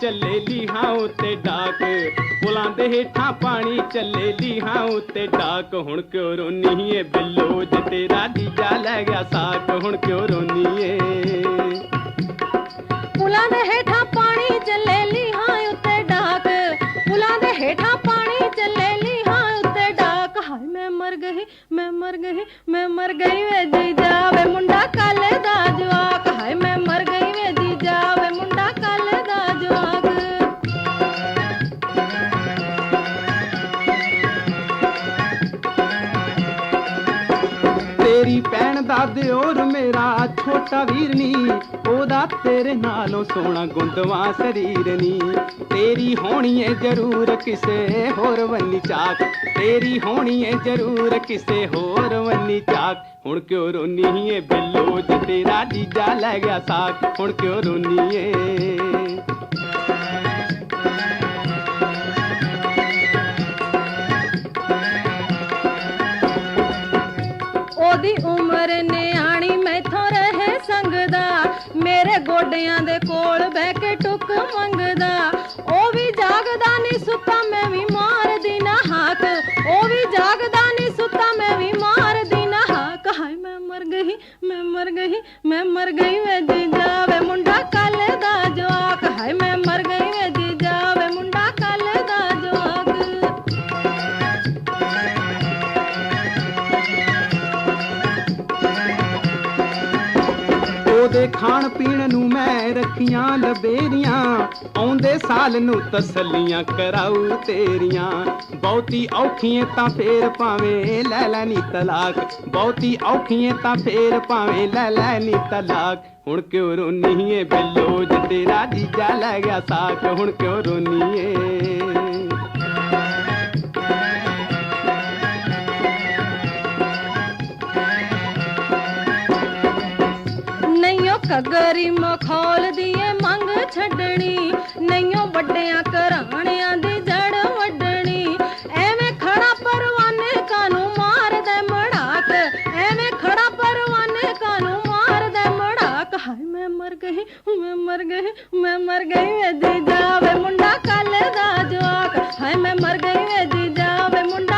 ਚੱਲੇ ਲੀਹਾਂ ਉੱਤੇ ਡਾਕ। ਪੁਲਾਂ ਦੇ ਹੇਠਾਂ ਪਾਣੀ ਚੱਲੇ ਲੀਹਾਂ ਉੱਤੇ ਡਾਕ। ਹੁਣ ਕਿਉਂ ਰੋਨੀ ਏ ਬਿੱਲੋ, ਜੇ ਤੇਰਾ ਜੀਜਾ ਲੈ ਗਿਆ ਸਾਕ, ਹੁਣ ਕਿਉਂ ਰੋਨੀ ਏ ਪੁਲਾਂ ਦੇ ਹੇਠਾਂ ਪਾਣੀ ਚੱਲੇ ਲੀਹਾਂ ਉੱਤੇ ਡਾਕ। ਪੁਲਾਂ ਦੇ ਹੇਠਾਂ ਪਾਣੀ ਚੱਲੇ ਲੀਹਾਂ ਉੱਤੇ ਡਾਕ। ਹਾਏ, ਮੈਂ ਮਰ ਗਈ, ਮੈਂ ਮਰ ਗਈ, ਮੈਂ ਮਰ ਗਈ ਵੇ ਜੀਜਾ। ਤੇਰੀ ਭੈਣ ਦਾ ਦਿਓਰ ਮੇਰਾ ਛੋਟਾ ਵੀਰ ਨੀ, ਉਹਦਾ ਤੇਰੇ ਨਾਲੋਂ ਸੋਹਣਾ ਗੁੰਦਵਾ ਸਰੀਰ ਨੀ। ਤੇਰੀ ਹੋਣੀ ਏ ਜ਼ਰੂਰ ਕਿਸੇ ਹੋਰ ਵੰਨੀ ਚਾਕ, ਤੇਰੀ ਹੋਣੀ ਏ ਜ਼ਰੂਰ ਕਿਸੇ ਹੋਰ ਵੰਨੀ ਚਾਕ। ਹੁਣ ਕਿਉਂ ਰੋਨੀ ਏ ਬਿੱਲੋ ਜੇ ਤੇਰਾ ਜੀਜਾ ਲੈ ਗਿਆ ਸਾਕ, ਹੁਣ ਕਿਉਂ ਰੋਨੀ ਏ ਉਹਦੀ ਨਿਆਣੀ ਮੈਥੋਂ ਰਹੇ ਸੰਗਦਾ। ਮੇਰੇ ਗੋਡਿਆਂ ਦੇ ਕੋਲ ਬਹਿ ਕੇ ਟੁੱਕ ਮੰਗਦਾ। ਉਹ ਵੀ ਜਾਗਦਾ ਨਹੀਂ ਸੁੱਤਾ, ਮੈਂ ਵੀ ਮਾਰਦੀ ਨਾ ਹਾਕ। ਉਹ ਵੀ ਜਾਗਦਾ ਨਹੀਂ ਸੁੱਤਾ, ਮੈਂ ਵੀ ਮਾਰਦੀ ਨਾ ਹਾਕ। ਹਾਏ, ਮੈਂ ਮਰ ਗਈ, ਮੈਂ ਮਰ ਗਈ, ਮੈਂ ਮਰ ਗਈ ਵੇ ਜੀਜਾ ਵੇ ਮੁੰਡਾ ਕੱਲ ਦਾ ਜਵਾਕ। ਉਹਦੇ ਖਾਣ ਪੀਣ ਨੂੰ ਮੈਂ ਰੱਖੀਆਂ ਲਬੇਰੀਆਂ। ਆਉਂਦੇ ਸਾਲ ਨੂੰ ਤਸੱਲੀਆਂ ਕਰਾਉ ਤੇਰੀਆਂ। ਬਹੁਤੀ ਔਖੀਆਂ ਤਾਂ ਫੇਰ ਭਾਵੇਂ ਲੈ ਲੈਣੀ ਤਲਾਕ। ਬਹੁਤੀ ਔਖੀਆਂ ਤਾਂ ਫੇਰ ਭਾਵੇਂ ਲੈ ਲੈਣੀ ਤਲਾਕ। ਹੁਣ ਕਿਉਂ ਰੋਨੀ ਏ ਬਿੱਲੋ ਜੇ ਤੇਰਾ ਜੀਜਾ ਲੈ ਗਿਆ ਸਾਕ। ਹੁਣ ਕਿਉਂ ਰੋਨੀ ਏ? ਘੱਗਰੀ ਮਖੌਲ ਦੀਏ ਮੰਗ ਛੱਡਣੀ, ਨਈਓ ਵੱਡਿਆਂ ਘਰਾਣਿਆਂ ਦੀ ਜੜ ਵੱਡਣੀ ਐਵੇਂ ਖੜਾ ਪਰਵਾਨੇ ਕਾਨੂੰ ਮਾਰਦੇ ਮੜਾਕ, ਐਵੇਂ ਖੜਾ ਪਰਵਾਨੇ ਕਾਨੂੰ ਮਾਰਦੇ ਮੜਾਕ। ਹਾਏ, ਮੈਂ ਮਰ ਗਈ, ਮੈਂ ਮਰ ਗਈ, ਮੈਂ ਮਰ ਗਈ ਵੇ ਦੀ ਜਾਵੇ ਮੁੰਡਾ ਕੱਲ ਦਾ ਜਵਾਕ। ਹਾਏ, ਮੈਂ ਮਰ ਗਈ ਵੇ ਦੀ ਜਾਵੇ ਮੁੰਡਾ